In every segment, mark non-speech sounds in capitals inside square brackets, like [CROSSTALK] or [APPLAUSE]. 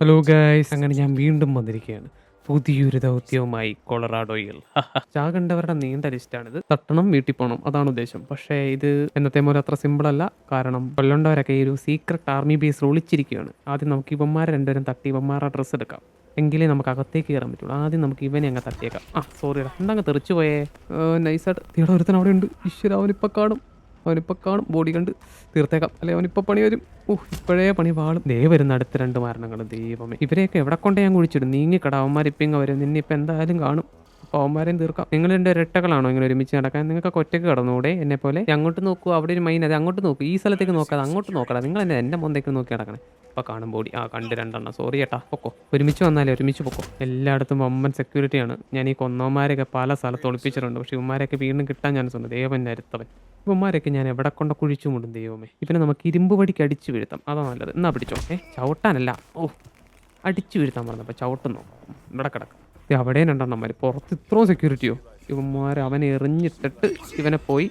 Hello guys അങ്ങനെ ഞാൻ വീണ്ടും വന്നിരിക്കുകയാണ്. പുതിയൊരു ദൗത്യവുമായി കൊളറാഡോയിൽ. [LAUGHS] ചാകണ്ടവരുടെ നീണ്ട ലിസ്റ്റാണിത്. തട്ടണം വീട്ടിൽ പോകണം അതാണ് ഉദ്ദേശം. പക്ഷേ ഇത് എന്നത്തെ പോലെ അത്ര സിമ്പിൾ അല്ല. കാരണം കൊല്ലണ്ടവരൊക്കെ ഈ ഒരു സീക്രട്ട് ആർമി ബേസിൽ ഒളിച്ചിരിക്കുകയാണ്. ആദ്യം നമുക്ക് ഇവന്മാരെ രണ്ടുപേരും തട്ടി ഇവന്മാരുടെ ഡ്രസ്സ് എടുക്കാം. എങ്കിലേ നമുക്ക് അകത്തേക്ക് കയറാൻ പറ്റുള്ളൂ. ആദ്യം നമുക്ക് ഇവനെ അങ്ങ് തട്ടിയേക്കാം. ആ സോറി എന്താ തെറിച്ചു പോയേ? നൈസായിട്ട് തീടെ ഒരുത്തൻ അവിടെ ഉണ്ട് ഈശ്വര കാണും. അവനിപ്പോൾ കാണും ബോഡി കണ്ട് തീർത്തേക്കാം. അല്ലെ അവനിപ്പോൾ പണി വരും. ഊഹ് ഇപ്പോഴേ പണി വാളും. ദേ വരുന്ന അടുത്ത രണ്ട് മരണങ്ങൾ ദൈവമേ. ഇവരെയൊക്കെ എവിടെ കൊണ്ടേ ഞാൻ കുഴിച്ചിടും? നീങ്ങിക്കട അവന്മാരിപ്പം ഇങ്ങ് വരും. നിന്നെ ഇപ്പം എന്തായാലും കാണും. അവന്മാരെയും തീർക്കാം. നിങ്ങൾ രണ്ട് രട്ടകളാണോ ഇങ്ങനെ ഒരുമിച്ച് നടക്കാൻ? നിങ്ങൾക്ക് ഒറ്റയ്ക്ക് കടന്നൂടെ എന്നെ പോലെ അങ്ങോട്ട് നോക്കൂ അവിടെ ഒരു മൈൻ അത് അങ്ങോട്ട് നോക്കൂ. ഈ സ്ഥലത്തേക്ക് നോക്കാതെ അങ്ങോട്ട് നോക്കടാ. നിങ്ങൾ എന്നെ എന്റെ മുന്തേക്ക് നോക്കി നടക്കണേ. അപ്പോൾ കാണുമ്പോൾ ആ കണ്ട് രണ്ടെണ്ണം. സോറി ചേട്ടാ പൊക്കോ. ഒരുമിച്ച് വന്നാലേ ഒരുമിച്ച് പൊക്കോ. എല്ലായിടത്തും വമ്പൻ സെക്യൂരിറ്റിയാണ് ഞാൻ ഈ കൊന്നവന്മാരെയൊക്കെ പല സ്ഥലത്ത് ഒളിപ്പിച്ചിട്ടുണ്ട്. പക്ഷേ ഇവന്മാരെയൊക്കെ വീണ്ടും കിട്ടാൻ ചാൻസ് ഉണ്ട്. ദേവൻ അരുത്തവൻ. ഇവന്മാരൊക്കെ ഞാൻ എവിടെ കൊണ്ട കുഴിച്ചു മുടും ദൈവമേ. ഇവനെ നമുക്ക് ഇരുമ്പ് വടിക്ക് അടിച്ചു വീഴ്ത്താം. അതാ നല്ലത്. എന്നാ പിടിച്ചോ? ഏ ചവിട്ടാനല്ല. ഓ അടിച്ചു വീഴ്ത്താൻ പറഞ്ഞപ്പോൾ ചവിട്ടുന്നു. ഇവിടെ കിടക്കും. അവിടെയും രണ്ടെണ്ണന്മാർ പുറത്ത് ഇത്രയും സെക്യൂരിറ്റിയോ ഇവന്മാർ അവനെ എറിഞ്ഞിട്ടിട്ട് ഇവനെ പോയി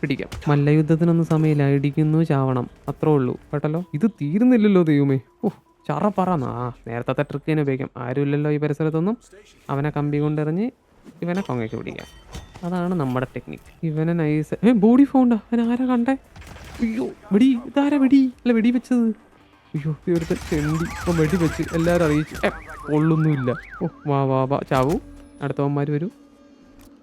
പിടിക്കാം. മല്ലയുദ്ധത്തിനൊന്നും സമയമില്ല. ഇടിക്കുന്നു ചാവണം. അത്രേ ഉള്ളൂ. കേട്ടല്ലോ? ഇത് തീരുന്നില്ലല്ലോ ദൈവമേ. ഓ ചറ പറ ആ നേരത്തെ ട്രിക്ക് തന്നെ ഉപയോഗിക്കാം. ആരുമില്ലല്ലോ ഈ പരിസരത്തൊന്നും. അവനെ കമ്പി കൊണ്ടെറിഞ്ഞ് ഇവനെ കൊങ്ങയ്ക്ക് പിടിക്കാം. അതാണ് നമ്മുടെ ടെക്നിക്ക് ഇവനെ നൈസ് ഏ ബോഡി ഫോണ്ട അവൻ ആരാ കണ്ടേ? അയ്യോ വെടി. ഇതാരാ വെടി? അല്ല വെടി വെച്ചത്. അയ്യോ ഇവിടുത്തെ ചെണ്ടി. ഇപ്പം വെടി വെച്ച് എല്ലാവരും അറിയിച്ചു. ഏ കൊള്ളൊന്നുമില്ല. ഓ വാ വാ വാ. ചാവൂ. അടുത്തവന്മാർ വരൂ.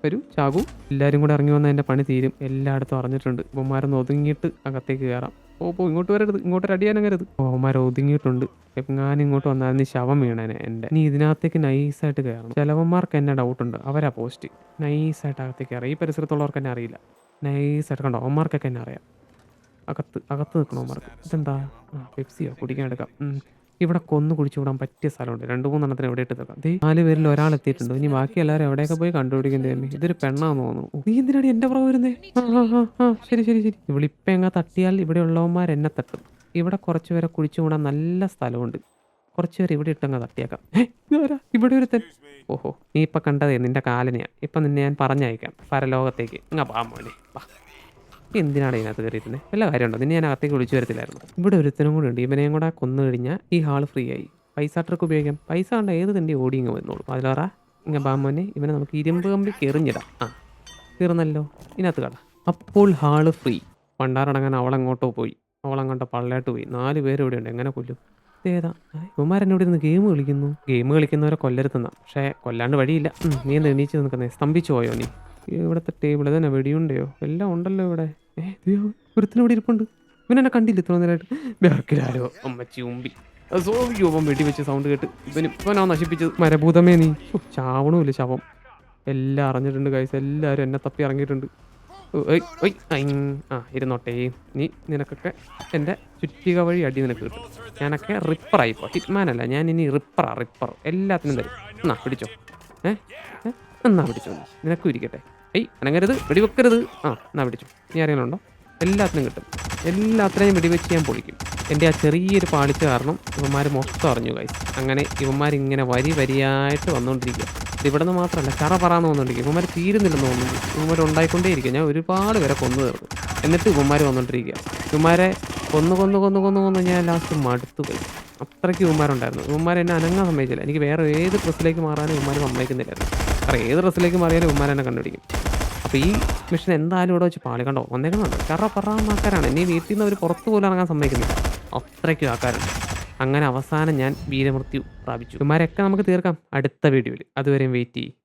വരൂ. ചാകൂ. എല്ലാവരും കൂടെ ഇറങ്ങി വന്നാൽ എന്റെ പണി തീരും. എല്ലായിടത്തും അറിഞ്ഞിട്ടുണ്ട്. ഇവന്മാരൊന്ന് ഒതുങ്ങിയിട്ട് അകത്തേക്ക് കയറാം. ഓ പോ ഇങ്ങോട്ട് വരരുത്. ഇങ്ങോട്ട് അടിയാനങ്ങരുത്. ഓമാർ ഒതുങ്ങിയിട്ടുണ്ട്. എങ്ങാനും ഇങ്ങോട്ട് വന്നാൽ നീ ശവം വീണേനെ എന്റെ. നീ ഇതിനകത്തേക്ക് നൈസായിട്ട് കയറണം. ചിലവന്മാർക്ക് എന്നെ ഡൗട്ടുണ്ട് അവരാ പോസ്റ്റ് നൈസായിട്ട് അകത്തേക്ക് കയറാം. ഈ പരിസരത്തുള്ളവർക്ക് എന്നെ അറിയില്ല. നൈസായിട്ട് കണ്ടോ? അവന്മാർക്കൊക്കെ എന്നെ അറിയാം. അകത്ത് അകത്ത് നിൽക്കണവന്മാർക്ക് ഇതെന്താ? ആ പെപ്സിയോ? കുടിക്കാൻ എടുക്കാം. ഇവിടെ കൊന്നു കുടിച്ചു വിടാൻ പറ്റിയ സ്ഥലമുണ്ട്. രണ്ട് മൂന്നെണ്ണത്തിന് എവിടെ ഇട്ട് തരാം. ദേ നാല് പേരിൽ ഒരാൾ എത്തിയിട്ടുണ്ട്. ഇനി ബാക്കി എല്ലാവരും എവിടെയൊക്കെ പോയി കണ്ടുപിടിക്കേണ്ടി തന്നെ ഇതൊരു പെണ്ണാന്ന് തോന്നുന്നു. നീ എന്തിനാണ് എന്റെ പുറകെ വരുന്നേ? ശരി ശരി ശരി. ഇവളിപ്പം എങ്ങാ തട്ടിയാൽ ഇവിടെ ഉള്ളവന്മാർ എന്നെ തട്ടും. ഇവിടെ കുറച്ചു പേരെ കുഴിച്ചു കൂടാൻ നല്ല സ്ഥലമുണ്ട്. കുറച്ചു പേര് ഇവിടെ ഇട്ടങ്ങ തട്ടിയേക്കാം? ഇവിടെ ഒരു ഓഹോ നീ ഇപ്പം കണ്ടതേ നിന്റെ കാലനെയാ. ഇപ്പം നിന്നെ ഞാൻ പറഞ്ഞയക്കാം. പരലോകത്തേക്ക്. അങ്ങ് പാ എന്തിനാണ് ഇതിനകത്ത് കയറിയിരുന്നത് വല്ല കാര്യമുണ്ടോ? നിന്നെ ഞാൻ അകത്തേക്ക് വിളിച്ചു വരത്തില്ലായിരുന്നു. ഇവിടെ ഒരുത്തനും കൂടെ ഉണ്ട്. ഇവനെയും കൂടെ കൊന്നു കഴിഞ്ഞാൽ ഈ ഹാൾ ഫ്രീ ആയി. പൈസ ട്രക്ക് ഉപയോഗിക്കാം. പൈസ കണ്ട ഏത് തന്നെ ഓടി ഇങ്ങ് വന്നോളൂ. അതിലോറ ഇങ്ങനെ ബാമോനെ ഇവനെ നമുക്ക് ഇരുമ്പ് കമ്പി കയറിഞ്ഞിടാം ആ കയറുന്നല്ലോ ഇതിനകത്ത് കട. അപ്പോൾ ഹാൾ ഫ്രീ പണ്ടാറടങ്ങാൻ അവളങ്ങോട്ടോ പോയി. അവളങ്ങോട്ടോ പള്ളയായിട്ട് പോയി. നാല് പേര് ഇവിടെ ഉണ്ട്. എങ്ങനെ കൊല്ലും? ഇതേതാ ഇവന്മാരെന്നോട് ഇരുന്ന് ഗെയിം കളിക്കുന്നു. ഗെയിം കളിക്കുന്നവരെ കൊല്ലരുത്തുന്ന. പക്ഷേ കൊല്ലാണ്ട് വഴിയില്ല. നീ എന്താ എണീച്ച് നിൽക്കുന്നേ? സ്തംഭിച്ചു പോയോ നീ? ഇവിടുത്തെ ടേബിൾ തന്നെ വെടിയുണ്ടയോ? എല്ലാം ഉണ്ടല്ലോ ഇവിടെ. ഏ ഒരുത്തിന് ഇവിടെ ഇരിപ്പുണ്ട്. ഇവനെന്നെ കണ്ടില്ല ഇത്ര നേരമായിട്ട് ബേർക്കിലാരോ അമ്മച്ചി ഉമ്പി അവൻ വെടി വെച്ച് സൗണ്ട് കേട്ട് ഇവന് ഇവനാ നശിപ്പിച്ചത്. മരഭൂതമേ നീ. ചാവണോ ചാവണമില്ല ശവം. എല്ലാം അറിഞ്ഞിട്ടുണ്ട് കൈസ് എല്ലാവരും എന്നെ തപ്പി ഇറങ്ങിയിട്ടുണ്ട്. ആ ഇരുന്നോട്ടെ. നീ നിനക്കൊക്കെ എന്റെ ചുറ്റിക വഴി അടി നിനക്ക് കിട്ടും. ഞാനൊക്കെ റിപ്പർ ഇപ്പോൾ ഹിറ്റ്മാനല്ല ഞാൻ ഇനി റിപ്പറാ റിപ്പർ എല്ലാത്തിനും തരും. എന്നാ പിടിച്ചോ. ഏ? എന്നാ പിടിച്ചോ. നിനക്കും ഇരിക്കട്ടെ. ഏയ് അനങ്ങരുത് വെടിവെക്കരുത്. ആ എന്നാ പിടിച്ചു. നീ ആരെങ്കിലും ഉണ്ടോ എല്ലാത്തിനും കിട്ടും. എല്ലാത്തിനെയും വെടിവെച്ച് ഞാൻ പൊളിക്കും. എന്റെ ആ ചെറിയൊരു പാളിച്ച കാരണം ഇവന്മാർ മൊത്തം അറിഞ്ഞു കൈ അങ്ങനെ ഇവന്മാർ ഇങ്ങനെ വരി വരിയായിട്ട് വന്നുകൊണ്ടിരിക്കുക ഇവിടെ നിന്ന് മാത്രമല്ല ചറ പറയാന്ന് വന്നുകൊണ്ടിരിക്കുക ഇവന്മാർ തീരുന്നില്ലെന്ന് തോന്നുന്നു. ഇവന്മാർ ഞാൻ ഒരുപാട് പേരെ കൊന്നു തീർന്നു. എന്നിട്ട് ഇവന്മാർ വന്നുകൊണ്ടിരിക്കുക ഇവന്മാരെ കൊന്നു കൊന്നു കൊന്നു കൊന്നു കൊന്നു ഞാൻ ലാസ്റ്റ് മടുത്തു പോയി അത്രയ്ക്ക് ഇവന്മാരുണ്ടായിരുന്നു. ഇവന്മാർ എന്നെ അനങ്ങാൻ സമ്മതിച്ചില്ല. എനിക്ക് വേറെ ഏത് ഡ്രസ്സിലേക്ക് മാറാനും ഇവന്മാർ സമ്മതിക്കുന്നില്ലായിരുന്നു. കാരണം ഏത് ഡ്രസ്സിലേക്ക് മാറിയാലും ഇവന്മാർ എന്നെ കണ്ടുപിടിക്കും. അപ്പോൾ ഈ മിഷൻ എന്തായാലും ഇവിടെ വെച്ച് പാളി കണ്ടോ? വന്നേക്കുന്നുണ്ട്. കറ ആൾക്കാരാണ് ഇനി വീട്ടിൽ നിന്ന് അവർ പുറത്തു പോലും ഇറങ്ങാൻ സമ്മതിക്കുന്നില്ല. അത്രയ്ക്കും ആൾക്കാരുണ്ട് അങ്ങനെ അവസാനം ഞാൻ വീരമൃത്യു പ്രാപിച്ചു. ഇമാരൊക്കെ നമുക്ക് തീർക്കാം അടുത്ത വീഡിയോയിൽ. അതുവരെയും വെയിറ്റ് ചെയ്യും.